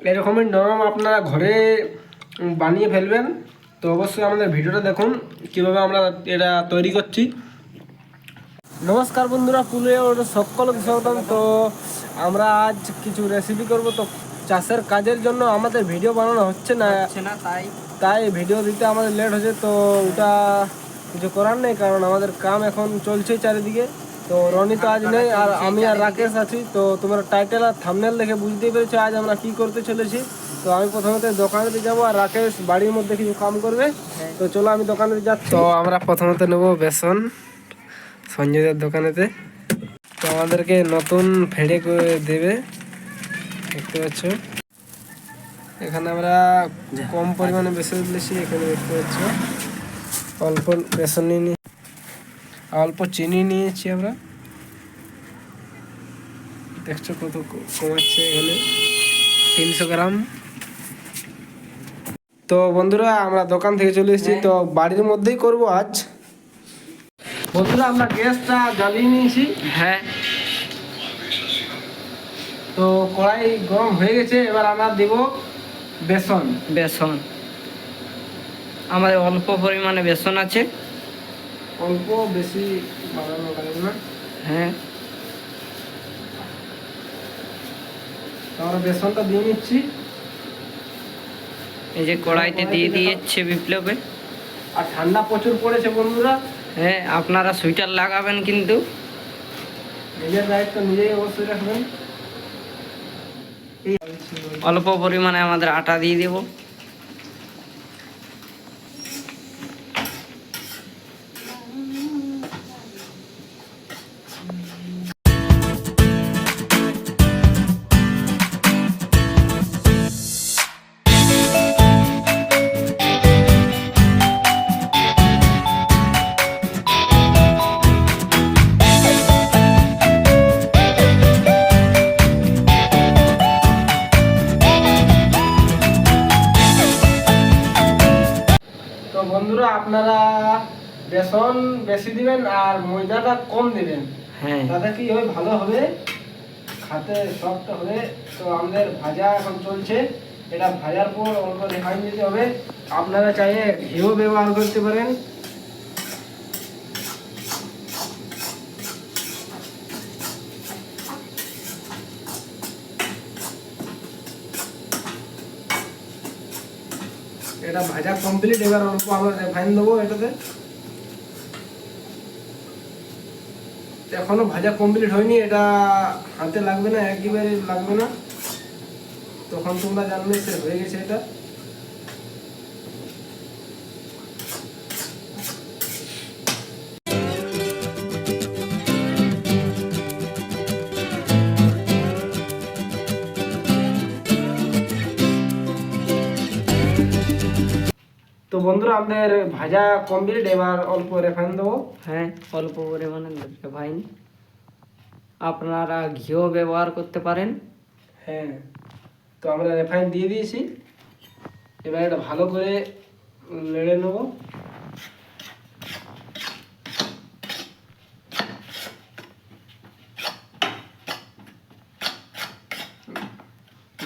এরকমই নরম আপনারা ঘরে বানিয়ে ফেলবেন। তো অবশ্যই আমাদের ভিডিওটা দেখুন কীভাবে আমরা এটা তৈরি করছি। নমস্কার বন্ধুরা পুরুলিয়া সকলকে স্বাগতম। তো আমরা আজ কিছু রেসিপি করব। তো চাষের কাজের জন্য আমাদের ভিডিও বানানো হচ্ছে না। হচ্ছে না তাই। তাই ভিডিও দিতে আমাদের লেট হচ্ছে। তো ওটা কিছু করার নেই কারণ আমাদের কাম এখন চলছে চারিদিকে। তো রনি তো আজ নেই আর আমি আর রাকেশ আছি। তো তোমরা টাইটেল আর থামনেল দেখে বুঝতেই পেরেছ আজ আমরা কি করতে চলেছি। তো আমি প্রথমত দোকানেতে যাব আর রাকেশ বাড়ির মধ্যে কিছু কাম করবে। তো চলো আমি দোকানে যাচ্ছি। তো আমরা প্রথমত নেব বেসন সঞ্জয়দের দোকানেতে। তো আমাদেরকে নতুন ফেড়ে করে দেবে দেখতে পাচ্ছ। এখানে আমরা কম পরিমাণে বেসন দিয়েছি এখানে দেখতে পাচ্ছ। অল্প বেসন নিয়ে নিই অল্প চিনি নিয়েছি আমরা। দেখছ কত কমাচ্ছে এখানে। তিনশো গ্রাম। তো বন্ধুরা আমরা দোকান থেকে চলে এসেছি। তো বাড়ির মধ্যেই করব আজ। বন্ধুরা আমরা গ্যাসটা জ্বালিয়ে নিয়েছি। হ্যাঁ। তো কড়াই গরম হয়ে গেছে এবার আমরা দেব বেসন। বেসন। আমাদের অল্প পরিমাণে বেসন আছে। অল্প বেশি বাড়ানো লাগে না হ্যাঁ। আমরা বেসনটা দিয়ে নিচ্ছি। এই যে কড়াইতে দিয়ে দিয়েছে বিপ্লবে। আর ঠান্ডা প্রচুর পড়েছে বন্ধুরা। হ্যাঁ আপনারা সুইটার লাগাবেন কিন্তু। নিজের দায়িত্ব নিজেই অবশ্যই রাখবেন। অল্প পরিমাণে আমাদের আটা দিয়ে দেব। বেসন বেশি দিবেন আর ময়দাটা কম দিবেন। হ্যাঁ। তাতে কি হবে ভালো হবে। খাতে সফট হবে। তো আমাদের ভাজা এখন চলছে। এটা ভাজার পর অল্প রেফাইন দিতে হবে। আপনারা চাইলে ঘিও ব্যবহার করতে পারেন। এটা ভাজা কমপ্লিট এবার অল্প আমরা রেফাইন দেবো এটাতে। এখনও ভাজা কমপ্লিট হয়নি, এটা হাতে লাগবে না, একেবারে লাগবে না। তখন তোমরা জানবে সে হয়ে গেছে এটা। বন্ধুরা আমাদের ভাজা কমপ্লিট এবার অল্প রেফাইন দেবো। হ্যাঁ অল্প পরিমাণে ভাইন আপনারা ঘিও ব্যবহার করতে পারেন। হ্যাঁ তো আমরা রেফাইন দিয়ে দিয়েছি। এবার এটা ভালো করে নেড়ে নেব।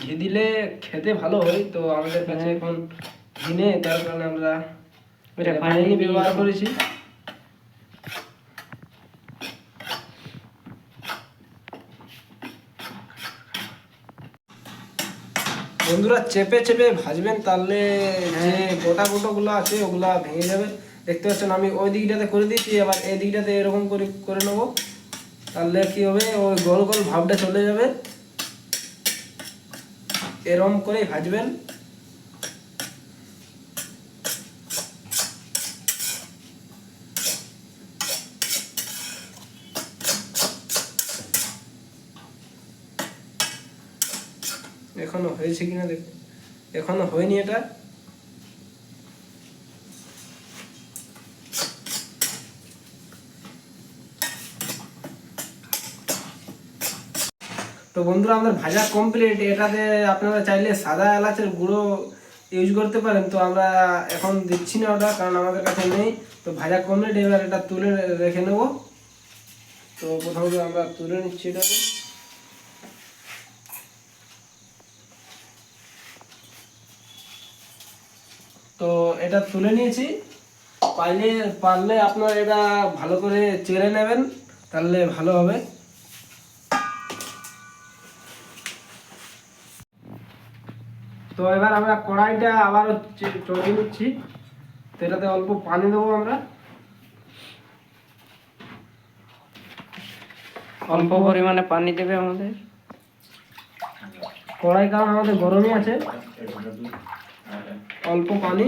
ঘি দিলে খেতে ভালো হয় তো আমাদের কাছে হ্যাঁ। এখন নেই তার কারণে আমরা রেফাইন রেফাইনই ব্যবহার করেছি। বন্ধুরা চেপে চেপে ভাজবেন তাহলে যে গোটা গোটাগুলো আছে ওগুলা ভেঙে যাবে। দেখতে পাচ্ছেন আমি ওই দিকটাতে করে দিয়েছি আবার এই দিকটাতে এরকম করে করে নেব। তাহলে কি হবে ওই গোল গোল ভাবটা চলে যাবে। এরকম করেই ভাজবেন। এখনও হয়েছে কিনা দেখ এখনও হয়নি এটা। তো বন্ধুরা, আমাদের ভাজা কমপ্লিট এটাতে আপনারা চাইলে সাদা এলাচের গুঁড়ো ইউজ করতে পারেন। তো আমরা এখন দিচ্ছি না ওটা কারণ আমাদের কাছে নেই। তো ভাজা কমপ্লিট এবার এটা তুলে রেখে নেব। তো প্রথমত আমরা তুলে নিচ্ছি এটাকে। তো এটা তুলে নিয়েছি। পাইলে পারলে আপনার এটা ভালো করে চেড়ে নেবেন তাহলে ভালো হবে। তো এবার আমরা কড়াইটা আবার চড়িয়ে নিচ্ছি। তো এটাতে অল্প পানি দেবো আমরা। অল্প পরিমাণে পানি দেবে আমাদের। কড়াই কারণ আমাদের গরমই আছে। অল্প পানি।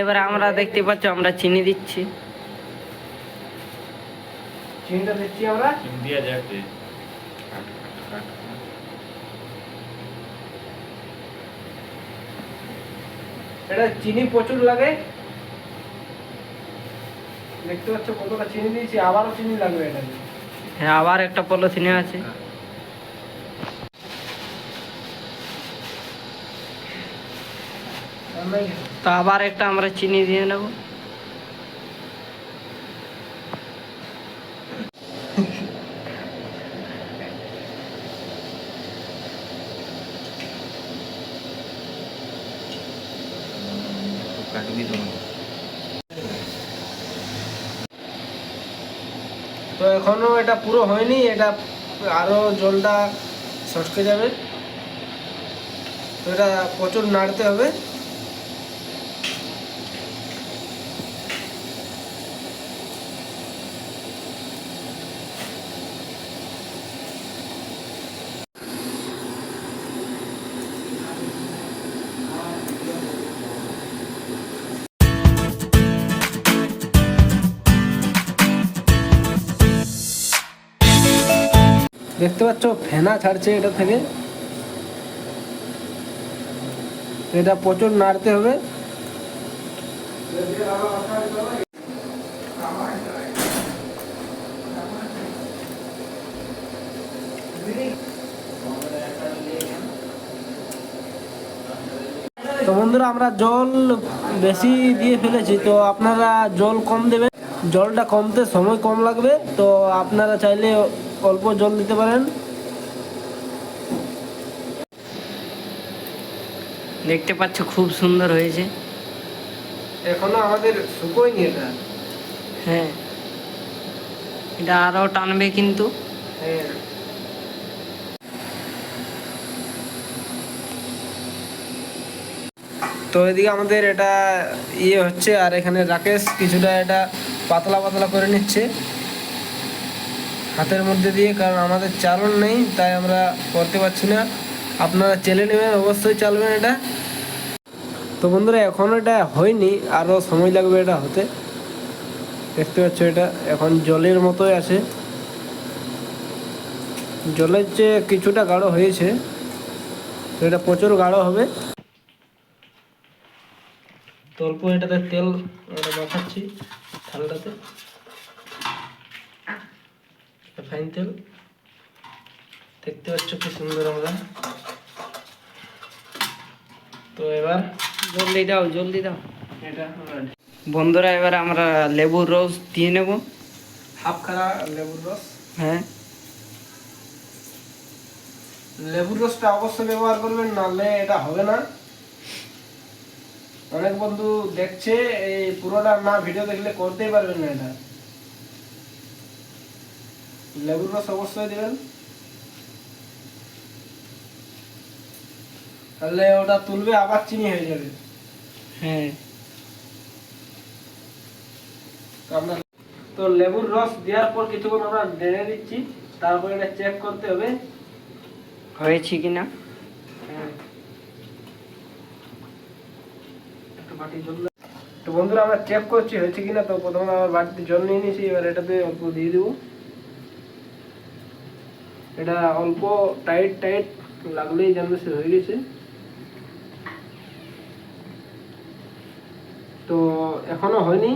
এবার আমরা দেখতে পাচ্ছ আমরা চিনি দিচ্ছি। চিনিটা দিচ্ছি আমরা। এটা চিনি প্রচুর লাগে। দেখতে পাচ্ছ কতটা চিনি দিয়েছি আবারও চিনি লাগবে এটা হ্যাঁ আবার একটা পলিথিনে আছে। তো আবার একটা আমরা চিনি দিয়ে নেব। তো এখনও এটা পুরো হয়নি, এটা আরও জলটা সটকে যাবে। তো এটা প্রচুর নাড়তে হবে। দেখতে পাচ্ছ, ফেনা ছাড়ছে এটা থেকে। এটা প্রচুর নাড়তে হবে। তো বন্ধুরা, আমরা জল বেশি দিয়ে ফেলেছি, তো আপনারা জল কম দেবেন। জলটা কমতে সময় কম লাগবে, তো আপনারা চাইলে অল্প জল দিতে পারেন। দেখতে পাচ্ছ খুব সুন্দর হয়েছে। এখনও আমাদের শুকোয়নি এটা। হ্যাঁ। এটা আরও টানবে কিন্তু। হ্যাঁ। তো এদিকে আমাদের এটা ইয়ে হচ্ছে আর এখানে রাকেশ কিছুটা এটা পাতলা পাতলা করে নিচ্ছে। হাতের মধ্যে দিয়ে, কারণ আমাদের চালন নেই, তাই আমরা করতে পারছি না। আপনারা চেলে নেবেন, অবশ্যই চালবেন এটা। তো বন্ধুরা এখনও এটা হয়নি আরও সময় লাগবে এটা হতে। দেখতে পাচ্ছ এটা, এখন জলের মতোই আছে। জলের যে কিছুটা গাঢ় হয়েছে, তো এটা প্রচুর গাঢ় হবে। তো অল্প এটাতে তেল মাখাচ্ছি থালটাতে। ফাইন তেল দেখতে পাচ্ছ কি সুন্দর আমরা। তো এবার জলদি দাও জলদি দাও। এটা বন্ধুরা এবার আমরা লেবুর রস দিয়ে নেব। হাফ খারা লেবুর রস। হ্যাঁ। লেবুর রসটা অবশ্যই ব্যবহার করবেন নাহলে এটা হবে না। অনেক বন্ধু দেখছে এই পুরোটা না ভিডিও দেখলে করতেই পারবেন না এটা। লেবুর রস অবশ্যই দেবেন। তাহলে ওটা তুলবে আবার চিনি হয়ে যাবে। হ্যাঁ। তো আমরা তো লেবুর রস দেওয়ার পর কিছুক্ষণ আমরা নেড়ে দিচ্ছি তারপর এটা চেক করতে হবে। হয়েছে কি না হ্যাঁ। তো বন্ধুরা আমরা চেক করছি হয়েছে কিনা তো প্রথমে আমার বাটিতে জল নিয়ে নিয়েছি এবার এটাতে অল্প দিয়ে দেবো। এটা অল্প টাইট টাইট লাগলেই জানবে সে হয়ে গেছে। তো এখনও হয়নি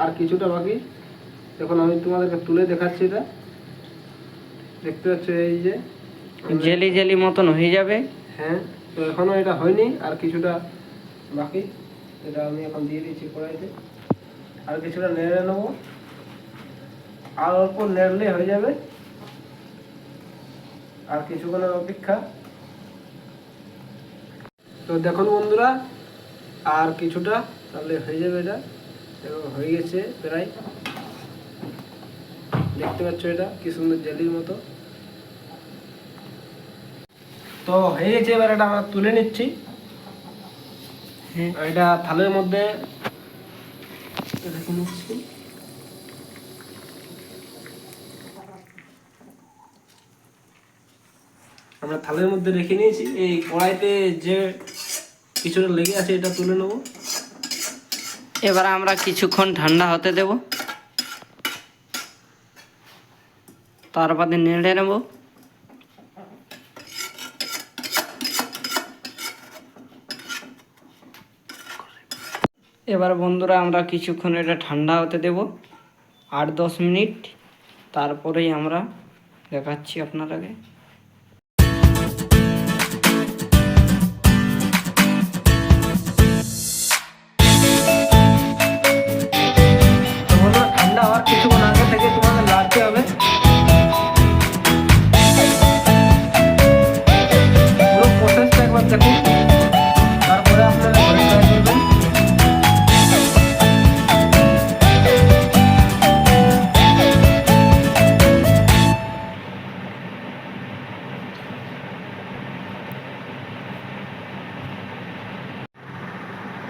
আর কিছুটা বাকি। এখন আমি তোমাদেরকে তুলে দেখাচ্ছি এটা। দেখতে পাচ্ছ এই যে। জেলি জেলি মতন হয়ে যাবে। হ্যাঁ তো এখনও এটা হয়নি আর কিছুটা বাকি। এটা আমি এখন দিয়ে দিচ্ছি কড়াইতে। আর কিছুটা নেড়ে নেব। আর অল্প নেড়লে হয়ে যাবে। আর কিছুক্ষণের অপেক্ষা। তো দেখুন বন্ধুরা আর কিছুটা তাহলে হয়ে যাবে এটা। এবং হয়ে গেছে প্রায়। দেখতে পাচ্ছ এটা কি সুন্দর জেলির মতো। তো হয়ে গেছে এবার এটা আমরা তুলে নিচ্ছি। হ্যাঁ। এটা থালের মধ্যে রেখে নিচ্ছি আমরা থালের মধ্যে রেখে নিয়েছি। এই কড়াইতে যে কিছুটা লেগে আছে এটা তুলে নেব। এবার আমরা কিছুক্ষণ ঠান্ডা হতে দেব। তারপরে নেড়ে নেব। এবার বন্ধুরা আমরা কিছুক্ষণ এটা ঠান্ডা হতে দেব। আট দশ মিনিট। তারপরেই আমরা দেখাচ্ছি আপনারাকে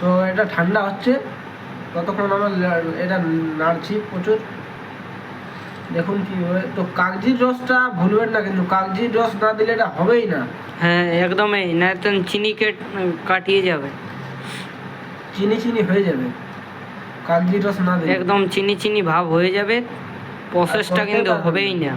তো এটা ঠান্ডা হচ্ছে। ততক্ষণ আমরা এটা নাড়ছি প্রচুর। দেখুন কি হয় তো কাগজির রসটা ভুলবেন না কিন্তু কাগজির রস না দিলে এটা হবেই না। হ্যাঁ একদমই। না তো চিনি কেট কাটিয়ে যাবে। চিনি চিনি হয়ে যাবে। কাগজির রস না দিলে। একদম চিনি চিনি ভাব হয়ে যাবে। প্রসেসটা কিন্তু হবেই না।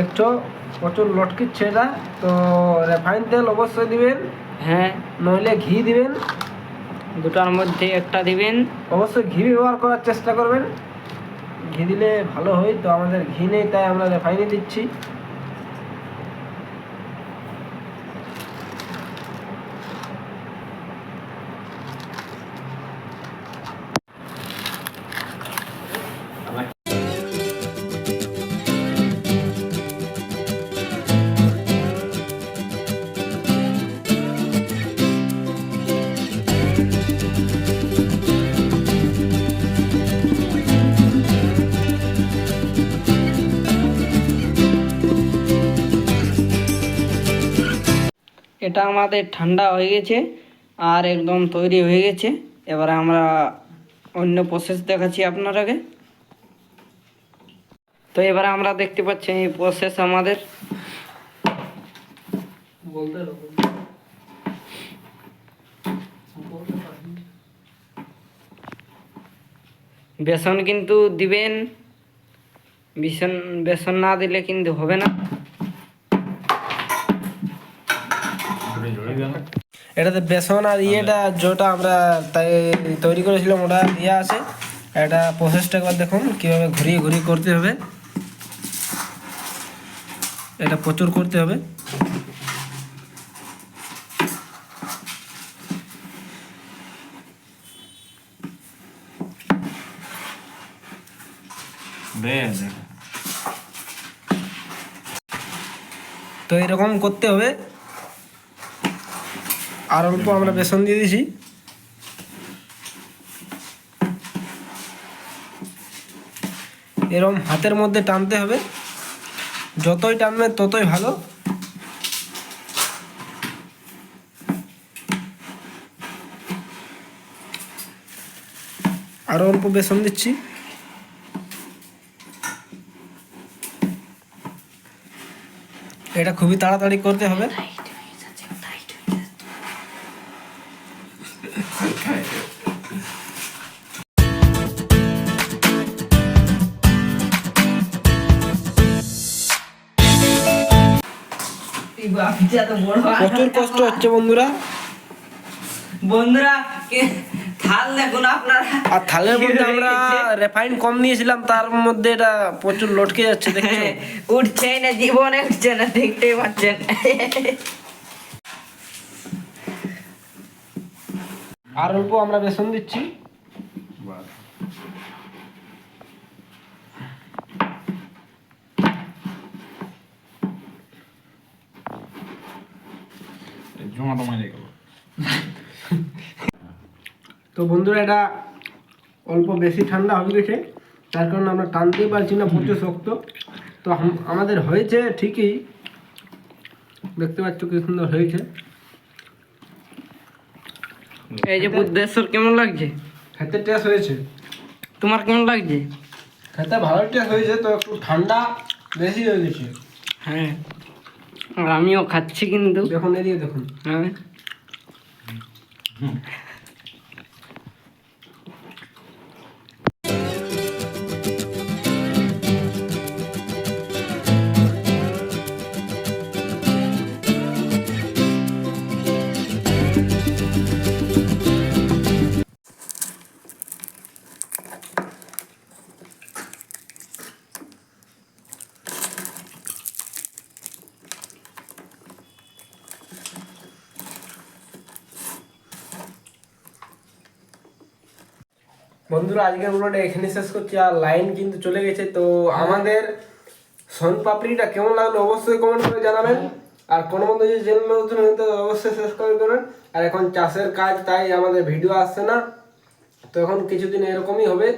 দেখছ প্রচুর লটকিচ্ছে এটা তো রেফাইন তেল অবশ্যই দিবেন। হ্যাঁ। নইলে ঘি দিবেন। দুটার মধ্যে একটা দিবেন। অবশ্যই ঘি ব্যবহার করার চেষ্টা করবেন। ঘি দিলে ভালো হয় তো আমাদের ঘি নেই তাই আমরা রেফাইনে দিচ্ছি। এটা আমাদের ঠান্ডা হয়ে গেছে আর একদম তৈরি হয়ে গেছে। এবারে আমরা অন্য প্রসেস দেখাচ্ছি আপনারাকে। তো এবারে আমরা দেখতে পাচ্ছি এই প্রসেস আমাদের। বেসন কিন্তু দিবেন। বেসন বেসন না দিলে কিন্তু হবে না। এটাতে বেসন আর ইয়েটা যেটা আমরা তাই তৈরি করেছিলাম ওটা ইয়ে আছে। এটা প্রসেসটা একবার দেখুন কীভাবে ঘুরিয়ে ঘুরিয়ে করতে হবে। এটা প্রচুর করতে হবে। তো এরকম করতে হবে। আর অল্প আমরা বেসন দিয়ে দিয়েছি এরকম হাতের মধ্যে টানতে হবে। যতই টানবে ততই ভালো। আরও অল্প বেসন দিচ্ছি। এটা খুবই তাড়াতাড়ি করতে হবে। প্রচুর কষ্ট হচ্ছে বন্ধুরা। বন্ধুরা থাল দেখুন আপনারা। আর থালের মধ্যে আমরা রেফাইন কম নিয়েছিলাম তার মধ্যে এটা প্রচুর লটকে যাচ্ছে দেখছ? উঠছে না জীবনে উঠছে না দেখতেই পাচ্ছেন। আর অল্প আমরা বেসন দিচ্ছি। জমাটো মারে গেল। তো বন্ধুরা এটা অল্প বেশি ঠান্ডা হয়ে গেছে। তার কারণে আমরা টানতেই পারছি না প্রচুর শক্ত। তো আমাদের হয়েছে ঠিকই। দেখতে পাচ্ছ কি সুন্দর হয়েছে। এই যে বুদ্ধেশ্বর কেমন লাগছে? খেতে টেস্ট হয়েছে। তোমার কেমন লাগছে? খেতে ভালো টেস্ট হয়েছে তো একটু ঠান্ডা বেশি হয়ে গেছে। হ্যাঁ। আর আমিও খাচ্ছি কিন্তু। দেখুন এদিকে দেখুন। হ্যাঁ বন্ধুরা আজকের ব্লগটা এখানে শেষ করছি। আর লাইন কিন্তু চলে গেছে তো আমাদের সন পাপড়িটা কেমন লাগল অবশ্যই কমেন্ট করে জানাবেন। আর কোনো মতো যদি চ্যানেল নতুন হয় তো অবশ্যই সাবস্ক্রাইব করবেন। আর এখন চাষের কাজ তাই আমাদের ভিডিও আসছে না। তো এখন কিছুদিন এরকমই হবে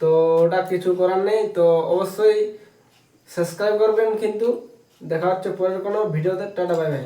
তো ওটা কিছু করার নেই। তো অবশ্যই সাবস্ক্রাইব করবেন কিন্তু। দেখা হচ্ছে পরের কোনো ভিডিওতে টাটা বাই বাই